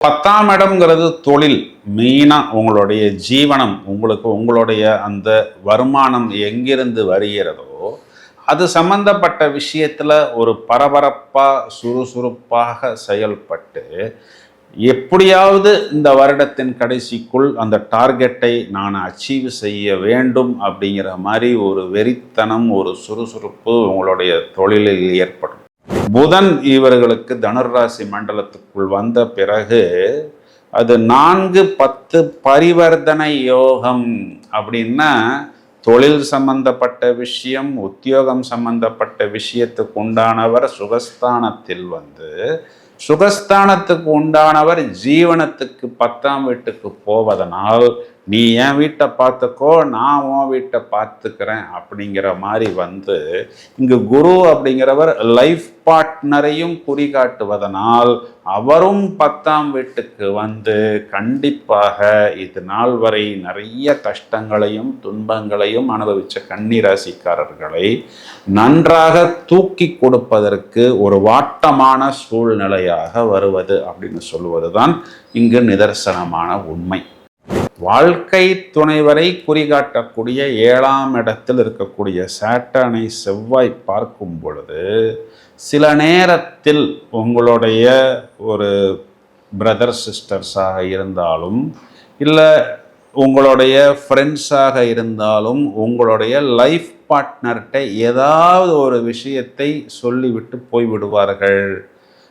பத்தாம் இடம்ங்கிறது தொழில். மெயினாக உங்களுடைய ஜீவனம் உங்களுக்கு உங்களுடைய அந்த வருமானம் எங்கிருந்து வருகிறதோ அது சம்பந்தப்பட்ட விஷயத்தில் ஒரு பரபரப்பாக சுறுசுறுப்பாக செயல்பட்டு எப்படியாவது இந்த வருடத்தின் கடைசிக்குள் அந்த டார்கெட்டை நான் அச்சீவ் செய்ய வேண்டும் அப்படிங்கிற மாதிரி ஒரு வெறித்தனம் ஒரு சுறுசுறுப்பு உங்களுடைய தொழிலில் ஏற்படும். புதன் இவர்களுக்கு தனுர்ராசி மண்டலத்துக்குள் வந்த பிறகு அது நான்கு பத்து பரிவர்த்தனை யோகம் அப்படின்னா தொழில் சம்பந்தப்பட்ட விஷயம் உத்தியோகம் சம்பந்தப்பட்ட விஷயத்துக்கு உண்டானவர் சுகஸ்தானத்தில் வந்து சுகஸ்தானத்துக்கு உண்டானவர் ஜீவனத்துக்கு பத்தாம் வீட்டுக்கு போவதனால் நீ என் வீட்டை பார்த்துக்கோ நான் உன் வீட்டை பார்த்துக்கிறேன் அப்படிங்கிற மாதிரி வந்து இங்கு குரு அப்படிங்கிறவர் லைஃப் பார்ட்னரையும் குறிகாட்டுவதனால் அவரும் பத்தாம் வீட்டுக்கு வந்து கண்டிப்பாக இது நாள் வரை நிறைய கஷ்டங்களையும் துன்பங்களையும் அனுபவித்த கன்னிராசிக்காரர்களை நன்றாக தூக்கி கொடுப்பதற்கு ஒரு வாட்டமான சூழ்நிலையாக வருவது அப்படின்னு சொல்வது தான் இங்கு நிதர்சனமான உண்மை. வாழ்க்கை துணைவரை குறிகாட்டக்கூடிய ஏழாம் இடத்தில் இருக்கக்கூடிய சேட்டனை செவ்வாய் பார்க்கும் பொழுது சில நேரத்தில் உங்களுடைய ஒரு பிரதர் சிஸ்டர்ஸாக இருந்தாலும் இல்லை உங்களுடைய ஃப்ரெண்ட்ஸாக இருந்தாலும் உங்களுடைய லைஃப் பார்ட்னர்கிட்ட ஏதாவது ஒரு விஷயத்தை சொல்லிவிட்டு போய்விடுவார்கள்.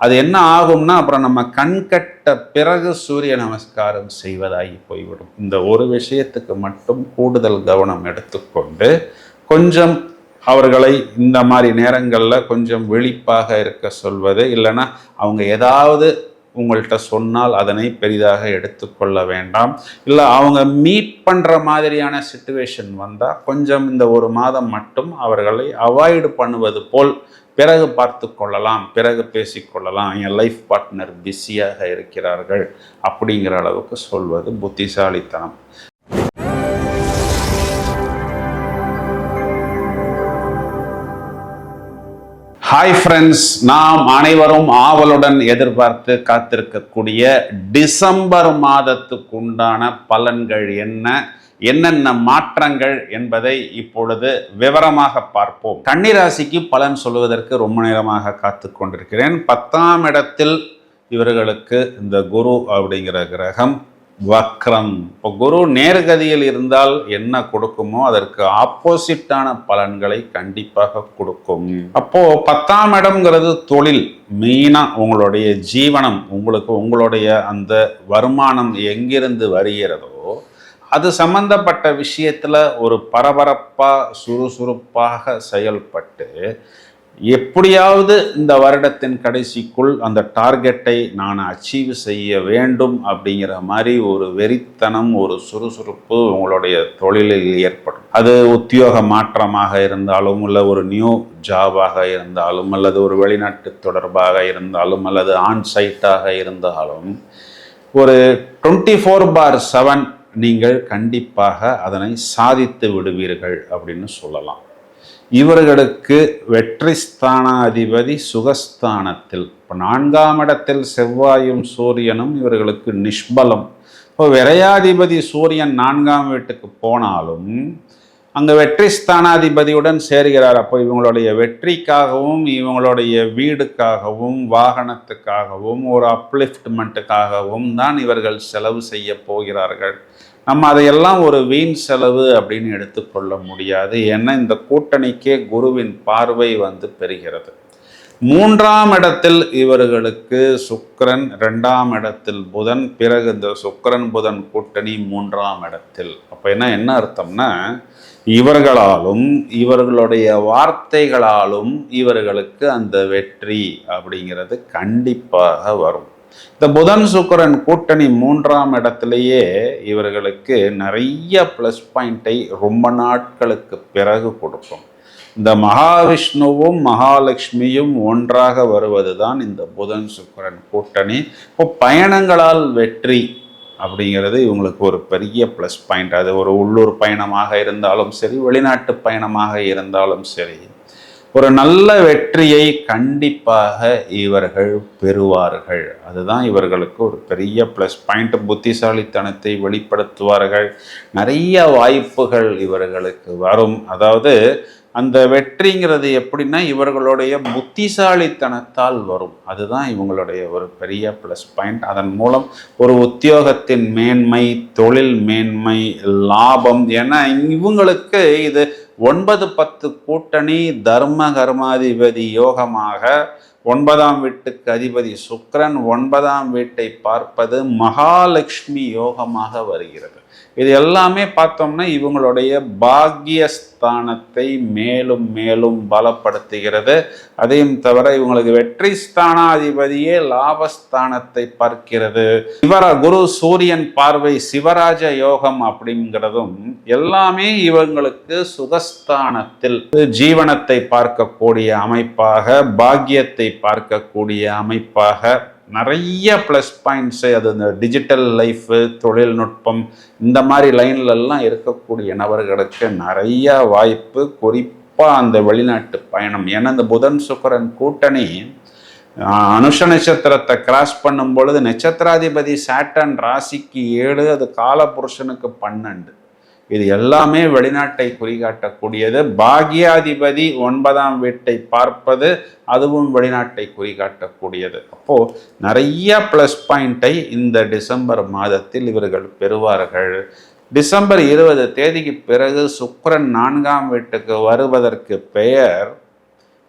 அது என்ன ஆகும்னா அப்புறம் நம்ம கண்கட்ட பிறகு சூரிய நமஸ்காரம் செய்வதாகி போய்விடும். இந்த ஒரு விஷயத்துக்கு மட்டும் கூடுதல் கவனம் எடுத்துக்கொண்டு கொஞ்சம் அவர்களை இந்த மாதிரி நேரங்களில் கொஞ்சம் விழிப்பாக இருக்க சொல்வது இல்லைன்னா அவங்க ஏதாவது உங்கள்கிட்ட சொன்னால் அதனை பெரிதாக எடுத்துக்கொள்ள வேண்டாம். இல்லை அவங்க மீட் பண்ணுற மாதிரியான சுச்சுவேஷன் வந்தால் கொஞ்சம் இந்த ஒரு மாதம் மட்டும் அவர்களை அவாய்டு பண்ணுவது போல் பிறகு பார்த்து கொள்ளலாம் பிறகு பேசிக்கொள்ளலாம் என் லைஃப் பார்ட்னர் பிஸியாக இருக்கிறார்கள் அப்படிங்கிற அளவுக்கு சொல்வது புத்திசாலித்தனம். ஹாய் ஃப்ரெண்ட்ஸ் நாம் அனைவரும் ஆவலுடன் எதிர்பார்த்து காத்திருக்கக்கூடிய டிசம்பர் மாதத்துக்கு உண்டான பலன்கள் என்ன? என்னென்ன மாற்றங்கள் என்பதை இப்பொழுது விவரமாக பார்ப்போம். கன்னிராசிக்கு பலன் சொல்வதற்கு ரொம்ப நேரமாக காத்து கொண்டிருக்கிறேன். பத்தாம் இடத்தில் இவர்களுக்கு இந்த குரு அப்படிங்கிற கிரகம் வக்ரம். இப்போ குரு நேர்கதியில் இருந்தால் என்ன கொடுக்குமோ அதற்கு ஆப்போசிட்டான பலன்களை கண்டிப்பாக கொடுக்கும். அப்போ பத்தாம் இடம்ங்கிறது தொழில் மெயினா உங்களுடைய ஜீவனம் உங்களுக்கு உங்களுடைய அந்த வருமானம் எங்கிருந்து வருகிறதோ அது சம்பந்தப்பட்ட விஷயத்தில் ஒரு பரபரப்பாக சுறுசுறுப்பாக செயல்பட்டு எப்படியாவது இந்த வருடத்தின் கடைசிக்குள் அந்த டார்கெட்டை நான் அச்சீவ் செய்ய வேண்டும் அப்படிங்கிற மாதிரி ஒரு வெறித்தனம் ஒரு சுறுசுறுப்பு உங்களுடைய தொழிலில் ஏற்படும். அது உத்தியோக மாற்றமாக இருந்தாலும் இல்லை ஒரு நியூ ஜாபாக இருந்தாலும் அல்லது ஒரு வெளிநாட்டு தொடர்பாக இருந்தாலும் அல்லது ஆன்சைட்டாக இருந்தாலும் ஒரு டுவெண்ட்டி ஃபோர் பார் செவன் நீங்கள் கண்டிப்பாக அதனை சாதித்து விடுவீர்கள் அப்படின்னு சொல்லலாம். இவர்களுக்கு வெற்றி ஸ்தானாதிபதி சுகஸ்தானத்தில் இப்போ நான்காம் இடத்தில் செவ்வாயும் சூரியனும் இவர்களுக்கு நிஷ்பலம். இப்போ விரையாதிபதி சூரியன் நான்காம் வீட்டுக்கு போனாலும் அங்கே வெற்றி ஸ்தானாதிபதியுடன் சேர்கிறார். அப்போ இவங்களுடைய வெற்றிக்காகவும் இவங்களுடைய வீடுக்காகவும் வாகனத்துக்காகவும் ஒரு அப்லிஃப்ட்மெண்ட்டுக்காகவும் தான் இவர்கள் செலவு செய்ய போகிறார்கள். நம்ம அதையெல்லாம் ஒரு வீண் செலவு அப்படின்னு எடுத்துக்கொள்ள முடியாது. ஏன்னா இந்த கூட்டணிக்கே குருவின் பார்வை வந்து பெறுகிறது. மூன்றாம் இடத்தில் இவர்களுக்கு சுக்கரன் ரெண்டாம் இடத்தில் புதன் பிறகு இந்த சுக்கரன் புதன் கூட்டணி மூன்றாம் இடத்தில். அப்போ என்ன என்ன அர்த்தம்னா இவர்களாலும் இவர்களுடைய வார்த்தைகளாலும் இவர்களுக்கு அந்த வெற்றி அப்படிங்கிறது கண்டிப்பாக வரும். இந்த புதன் சுக்கரன் கூட்டணி மூன்றாம் இடத்திலேயே இவர்களுக்கு நிறைய ப்ளஸ் பாயிண்டை ரொம்ப நாட்களுக்கு பிறகு கொடுக்கும். இந்த மகாவிஷ்ணுவும் மகாலட்சுமியும் ஒன்றாக வருவது தான் இந்த புதன் சுக்கரன் கூட்டணி. இப்போ பயணங்களால் வெற்றி அப்படிங்கிறது இவங்களுக்கு ஒரு பெரிய ப்ளஸ் பாயிண்ட் அது ஒரு உள்ளூர் பயணமாக இருந்தாலும் சரி வெளிநாட்டு பயணமாக இருந்தாலும் சரி ஒரு நல்ல வெற்றியை கண்டிப்பாக இவர்கள் பெறுவார்கள். அதுதான் இவர்களுக்கு ஒரு பெரிய ப்ளஸ் பாயிண்ட் புத்திசாலித்தனத்தை வெளிப்படுத்துவார்கள். நிறைய வாய்ப்புகள் இவர்களுக்கு வரும். அதாவது அந்த வெற்றிங்கிறது எப்படின்னா இவர்களுடைய புத்திசாலித்தனத்தால் வரும். அதுதான் இவங்களுடைய ஒரு பெரிய ப்ளஸ் பாயிண்ட் அதன் மூலம் ஒரு உத்தியோகத்தின் மேன்மை தொழில் மேன்மை லாபம் ஏன்னா இவங்களுக்கு இது ஒன்பது பத்து கூட்டணி தர்ம கர்மாதிபதி யோகமாக ஒன்பதாம் வீட்டுக்கு அதிபதி சுக்கரன் ஒன்பதாம் வீட்டை பார்ப்பது மகாலட்சுமி யோகமாக வருகிறது. இது எல்லாமே பார்த்தோம்னா இவங்களுடைய பாக்கியஸ்தானத்தை மேலும் மேலும் பலப்படுத்துகிறது. அதையும் தவிர இவங்களுக்கு வெற்றி ஸ்தானாதிபதியே லாபஸ்தானத்தை பார்க்கிறது. சிவர குரு சூரியன் பார்வை சிவராஜ யோகம் அப்படிங்கிறதும் எல்லாமே இவங்களுக்கு சுகஸ்தானத்தில். ஜீவனத்தை பார்க்கக்கூடிய அமைப்பாக பாக்கியத்தை பார்க்கக்கூடிய அமைப்பாக நிறைய ப்ளஸ் பாயிண்ட்ஸு அது இந்த டிஜிட்டல் லைஃபு தொழில்நுட்பம் இந்த மாதிரி லைன்லலாம் இருக்கக்கூடிய நபர்களுக்கு நிறைய வாய்ப்பு குறிப்பாக அந்த வெளிநாட்டு பயணம். ஏன்னா இந்த புதன் சுக்கரன் கூட்டணி அனுஷ நட்சத்திரத்தை கிராஸ் பண்ணும் பொழுது நட்சத்திராதிபதி சாட்டன் ராசிக்கு ஏழு அது காலபுருஷனுக்கு பன்னெண்டு. இது எல்லாமே வெளிநாட்டை குறிகாட்டக்கூடியது. பாக்யாதிபதி ஒன்பதாம் வீட்டை பார்ப்பது அதுவும் வெளிநாட்டை குறிகாட்டக்கூடியது. அப்போ நிறைய ப்ளஸ் பாயிண்டை இந்த டிசம்பர் மாதத்தில் இவர்கள் பெறுவார்கள். டிசம்பர் இருபது தேதிக்கு பிறகு சுக்கரன் நான்காம் வீட்டுக்கு வருவதற்கு பெயர்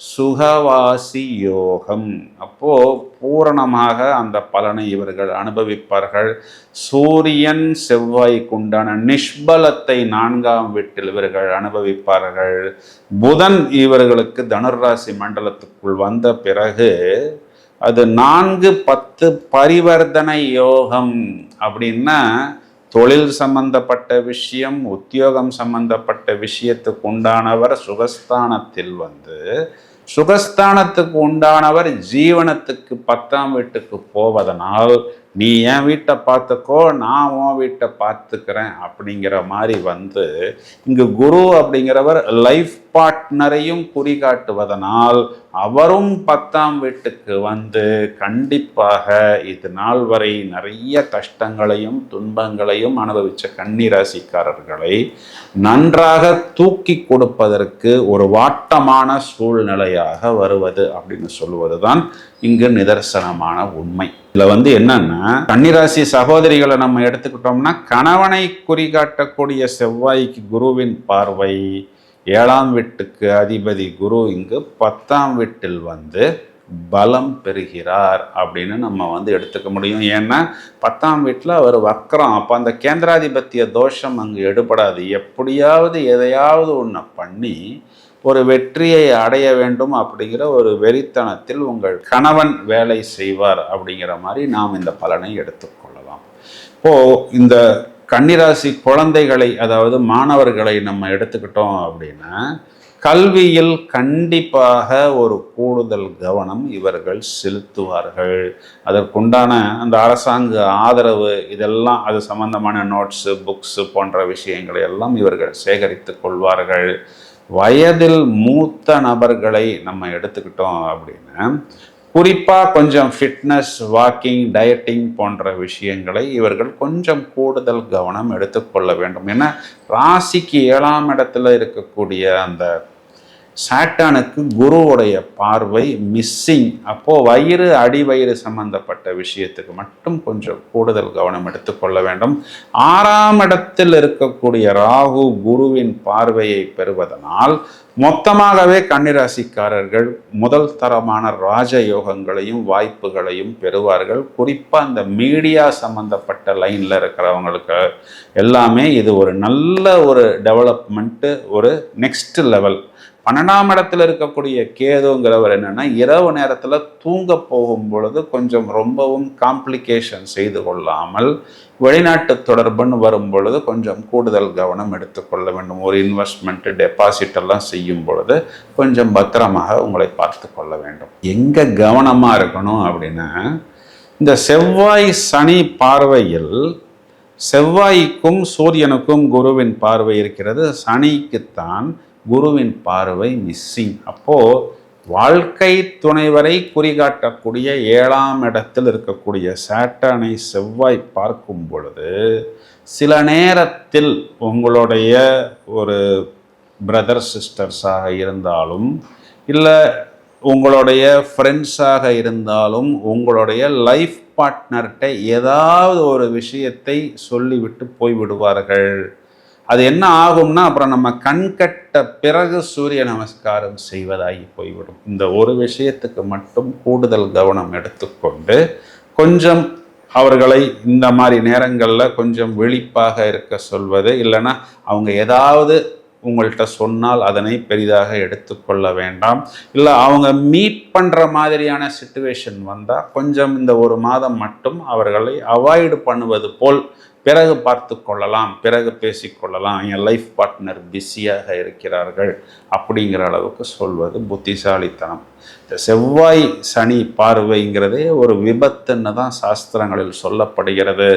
சுகவாசி யோகம் அப்போ பூரணமாக அந்த பலனை இவர்கள் அனுபவிப்பார்கள். சூரியன் செவ்வாய்க்கு உண்டான நிஷ்பலத்தை நான்காம் வீட்டில் இவர்கள் அனுபவிப்பார்கள். புதன் இவர்களுக்கு தனுராசி மண்டலத்துக்குள் வந்த பிறகு அது நான்கு பத்து பரிவர்த்தனை யோகம் அப்படின்னா தொழில் சம்பந்தப்பட்ட விஷயம் உத்தியோகம் சம்பந்தப்பட்ட விஷயத்துக்கு உண்டானவர் சுகஸ்தானத்தில் வந்து சுகஸ்தானத்துக்கு உண்டானவர் ஜீவனத்துக்கு பத்தாம் வீட்டுக்கு போவதனால் நீ என் வீட்டை பார்த்துக்கோ நான் உன் வீட்டை பார்த்துக்கிறேன் அப்படிங்கிற மாதிரி வந்து இங்கு குரு அப்படிங்கிறவர் லைஃப் பார்ட்னரையும் குறிகாட்டுவதனால் அவரும் பத்தாம் வீட்டுக்கு வந்து கண்டிப்பாக இது நாள் வரை நிறைய கஷ்டங்களையும் துன்பங்களையும் அனுபவித்த கன்னிராசிக்காரர்களை நன்றாக தூக்கி கொடுப்பதற்கு ஒரு வாட்டமான சூழ்நிலையாக வருவது அப்படின்னு சொல்வது தான் இங்கு நிதர்சனமான உண்மை. இதில் வந்து என்னன்னா கன்னிராசி சகோதரிகளை நம்ம எடுத்துக்கிட்டோம்னா கணவனை குறிகாட்டக்கூடிய செவ்வாய்க்கு குருவின் பார்வை. ஏழாம் வீட்டுக்கு அதிபதி குரு இங்கு பத்தாம் வீட்டில் வந்து பலம் பெறுகிறார் அப்படின்னு நம்ம வந்து எடுத்துக்க முடியும். ஏன்னா பத்தாம் வீட்டில் அவர் வக்கரம் அப்போ அந்த கேந்திராதிபத்திய தோஷம் அங்கு எடுபடாது. எப்படியாவது எதையாவது ஒன்று பண்ணி ஒரு வெற்றியை அடைய வேண்டும் அப்படிங்கிற ஒரு வெறித்தனத்தில் உங்கள் கணவன் வேலை செய்வார் அப்படிங்கிற மாதிரி நாம் இந்த பலனை எடுத்துக்கொள்ளலாம். இப்போது இந்த கன்னிராசி குழந்தைகளை அதாவது மாணவர்களை நம்ம எடுத்துக்கிட்டோம் அப்படின்னா கல்வியில் கண்டிப்பாக ஒரு கூடுதல் கவனம் இவர்கள் செலுத்துவார்கள். அதற்குண்டான அந்த அரசாங்க ஆதரவு இதெல்லாம் அது சம்பந்தமான நோட்ஸு புக்ஸு போன்ற விஷயங்களை எல்லாம் இவர்கள் சேகரித்து கொள்வார்கள். வயதில் மூத்த நபர்களை நம்ம எடுத்துக்கிட்டோம் அப்படின்னா குறிப்பாக கொஞ்சம் ஃபிட்னஸ் வாக்கிங் டயட்டிங் போன்ற விஷயங்களை இவர்கள் கொஞ்சம் கூடுதல் கவனம் எடுத்துக்கொள்ள வேண்டும். ஏன்னா ராசிக்கு ஏழாம் இடத்துல இருக்கக்கூடிய அந்த சாட்டானுக்கு குருவுடைய பார்வை மிஸ்ஸிங் அப்போது வயிறு அடி வயிறு சம்பந்தப்பட்ட விஷயத்துக்கு மட்டும் கொஞ்சம் கூடுதல் கவனம் எடுத்துக்கொள்ள வேண்டும். ஆறாம் இடத்தில் இருக்கக்கூடிய ராகு குருவின் பார்வையை பெறுவதனால் மொத்தமாகவே கன்னிராசிக்காரர்கள் முதல் தரமான ராஜ யோகங்களையும் வாய்ப்புகளையும் பெறுவார்கள். குறிப்பாக அந்த மீடியா சம்மந்தப்பட்ட லைனில் இருக்கிறவங்களுக்கு எல்லாமே இது ஒரு நல்ல ஒரு டெவலப்மெண்ட்டு ஒரு நெக்ஸ்ட் லெவல் பன்னெண்டாம் இடத்துல இருக்கக்கூடிய கேதுங்கிறவர் என்னென்னா இரவு நேரத்தில் தூங்க போகும் பொழுது கொஞ்சம் ரொம்பவும் காம்ப்ளிகேஷன் செய்து கொள்ளாமல் வெளிநாட்டு தொடர்புன்னு வரும் பொழுது கொஞ்சம் கூடுதல் கவனம் எடுத்துக்கொள்ள வேண்டும். ஒரு இன்வெஸ்ட்மெண்ட்டு டெபாசிட் எல்லாம் செய்யும் பொழுது கொஞ்சம் பத்திரமாக உங்களை பார்த்து கொள்ள வேண்டும். எங்கே கவனமாக இருக்கணும் அப்படின்னா இந்த செவ்வாய் சனி பார்வையில் செவ்வாய்க்கும் சூரியனுக்கும் குருவின் பார்வை இருக்கிறது. சனிக்குத்தான் குருவின் பார்வை மிஸ்ஸிங் அப்போது வாழ்க்கை துணைவரை குறிகாட்டக்கூடிய ஏழாம் இடத்தில் இருக்கக்கூடிய சாட்டனை செவ்வாய் பார்க்கும் பொழுது சில நேரத்தில் உங்களுடைய ஒரு பிரதர் சிஸ்டர்ஸாக இருந்தாலும் இல்லை உங்களுடைய ஃப்ரெண்ட்ஸாக இருந்தாலும் உங்களுடைய லைஃப் பார்ட்னர்கிட்ட ஏதாவது ஒரு விஷயத்தை சொல்லிவிட்டு போய்விடுவார்கள். அது என்ன ஆகும்னா அப்புறம் நம்ம கண்கட்ட பிறகு சூரிய நமஸ்காரம் செய்வதாகி போய்விடும். இந்த ஒரு விஷயத்துக்கு மட்டும் கூடுதல் கவனம் எடுத்துக்கொண்டு கொஞ்சம் அவர்களை இந்த மாதிரி நேரங்களில் கொஞ்சம் விழிப்பாக இருக்க சொல்வது இல்லைன்னா அவங்க ஏதாவது உங்கள்கிட்ட சொன்னால் அதனை பெரிதாக எடுத்துக்கொள்ள வேண்டாம். இல்லை அவங்க மீட் பண்ணுற மாதிரியான சுச்சுவேஷன் வந்தால் கொஞ்சம் இந்த ஒரு மாதம் மட்டும் அவர்களை அவாய்டு பண்ணுவது போல் பிறகு பார்த்து கொள்ளலாம் பிறகு பேசிக்கொள்ளலாம் என் லைஃப் பார்ட்னர் பிஸியாக இருக்கிறார்கள் அப்படிங்கிற அளவுக்கு சொல்வது புத்திசாலித்தனம். இந்த செவ்வாய் சனி பார்வைங்கிறதே ஒரு விபத்துன்னு தான் சாஸ்திரங்களில் சொல்லப்படுகிறது.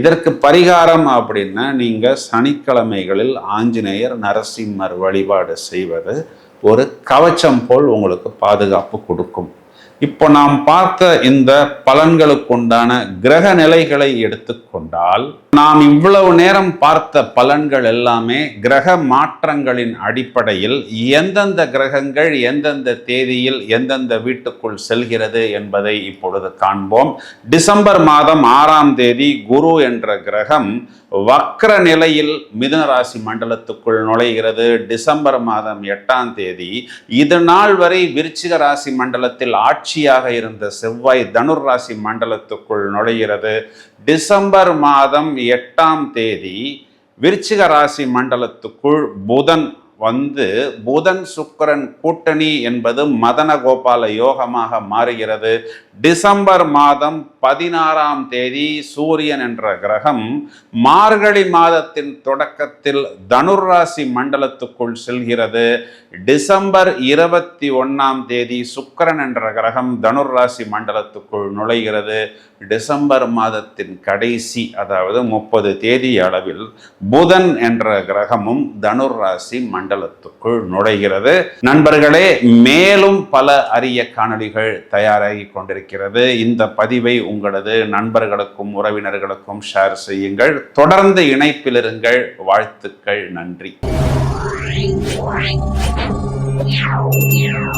இதற்கு பரிகாரம் அப்படின்னா நீங்கள் சனிக்கிழமைகளில் ஆஞ்சநேயர் நரசிம்மர் வழிபாடு செய்வது ஒரு கவச்சம் போல் உங்களுக்கு பாதுகாப்பு கொடுக்கும். இப்போ நாம் பார்த்த இந்த பலன்களுக்குண்டான கிரக நிலைகளை எடுத்துக்கொண்டால் நாம் இவ்வளவு நேரம் பார்த்த பலன்கள் எல்லாமே கிரக மாற்றங்களின் அடிப்படையில் எந்தெந்த கிரகங்கள் எந்தெந்த தேதியில் எந்தெந்த வீட்டுக்குள் செல்கிறது என்பதை இப்பொழுது காண்போம். டிசம்பர் மாதம் ஆறாம் தேதி குரு என்ற கிரகம் வக்ர நிலையில் மிதுன ராசி மண்டலத்துக்குள் நுழைகிறது. டிசம்பர் மாதம் எட்டாம் தேதி. இது நாள் வரை விருச்சிக ராசி மண்டலத்தில் ஆட்சியாக இருந்த செவ்வாய் தனுர் ராசி மண்டலத்துக்குள் நுழைகிறது. டிசம்பர் மாதம் எட்டாம் தேதி விருச்சிக ராசி மண்டலத்துக்குள் புதன் வந்து புதன் சுக்கரன் கூட்டணி என்பது மதன கோபால யோகமாக மாறுகிறது. டிசம்பர் மாதம் பதினாறாம் தேதி சூரியன் என்ற கிரகம் மார்கழி மாதத்தின் தொடக்கத்தில் தனுர்ராசி மண்டலத்துக்குள் செல்கிறது. டிசம்பர் இருபத்தி ஒன்றாம் தேதி சுக்கரன் என்ற கிரகம் தனுர்ராசி மண்டலத்துக்குள் நுழைகிறது. டிசம்பர் மாதத்தின் கடைசி அதாவது முப்பது தேதி அளவில் புதன் என்ற கிரகமும் தனுர்ராசி மண்டலத்துக்குள் நுழைகிறது. நண்பர்களே மேலும் பல அரிய காணொளிகள் தயாராகி கொண்டிருக்கிறது. இந்த பதிவை உங்களது நண்பர்களுக்கும் உறவினர்களுக்கும் ஷேர் செய்யுங்கள். தொடர்ந்து இணைப்பில் இருங்கள். வாழ்த்துக்கள். நன்றி.